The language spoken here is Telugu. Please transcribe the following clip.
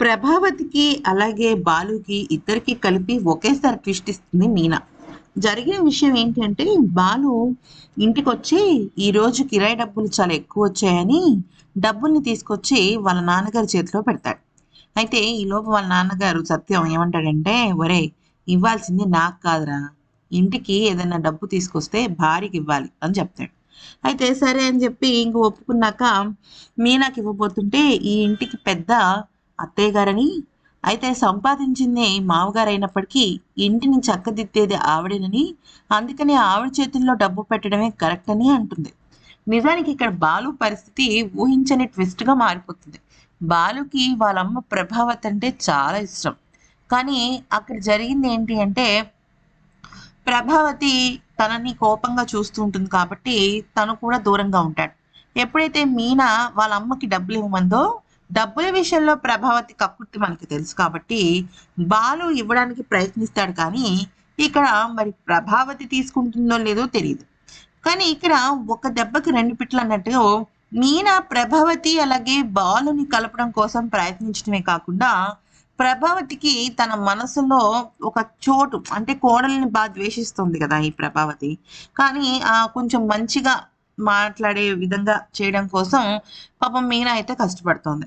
ప్రభావతికి అలాగే బాలుకి ఇద్దరికి కలిపి ఒకేసారి ట్విస్ట్ ఇస్తుంది మీనా. జరిగిన విషయం ఏంటంటే బాలు ఇంటికి వచ్చి ఈరోజు కిరాయి డబ్బులు చాలా ఎక్కువ వచ్చాయని డబ్బుల్ని తీసుకొచ్చి వాళ్ళ నాన్నగారి చేతిలో పెడతాడు. అయితే ఈలోపు వాళ్ళ నాన్నగారు సత్యం ఏమంటాడంటే ఒరే ఇవ్వాల్సింది నాకు కాదురా. ఇంటికి ఏదైనా డబ్బు తీసుకొస్తే భార్యకి ఇవ్వాలి అని చెప్తాడు. అయితే సరే అని చెప్పి ఇంక ఒప్పుకున్నాక మీనాకి ఇవ్వబోతుంటే ఈ ఇంటికి పెద్ద అత్తయ్య గారని? అయితే సంపాదించింది మామగారైనప్పటికీ ఇంటిని చక్కదిద్దేది ఆవిడేనని అందుకని ఆవిడ చేతుల్లో డబ్బు పెట్టడమే కరెక్ట్ అని అంటుంది. నిజానికి ఇక్కడ బాలు పరిస్థితి ఊహించని ట్విస్ట్గా మారిపోతుంది. బాలుకి వాళ్ళమ్మ ప్రభావత్ అంటే చాలా ఇష్టం. కానీ అక్కడ జరిగింది ఏంటి అంటే ప్రభావతి తనని కోపంగా చూస్తూ ఉంటుంది కాబట్టి తను కూడా దూరంగా ఉంటాడు. ఎప్పుడైతే మీనా వాళ్ళ అమ్మకి డబ్బులు ఇవ్వమందో డబ్బుల విషయంలో ప్రభావతి కక్కుర్తి మనకి తెలుసు కాబట్టి బాలు ఇవ్వడానికి ప్రయత్నిస్తాడు కానీ ఇక్కడ మరి ప్రభావతి తీసుకుంటుందో లేదో తెలియదు కానీ ఇక్కడ ఒక దెబ్బకి రెండు పిట్లు అన్నట్టు మీనా ప్రభావతి అలాగే బాలుని కలపడం కోసం ప్రయత్నించడమే కాకుండా ప్రభావతికి తన మనసులో ఒక చోటు అంటే కోడల్ని బాగా ద్వేషిస్తుంది కదా ఈ ప్రభావతి. కానీ ఆ కొంచెం మంచిగా మాట్లాడే విధంగా చేయడం కోసం పాపం మీనా అయితే కష్టపడుతోంది.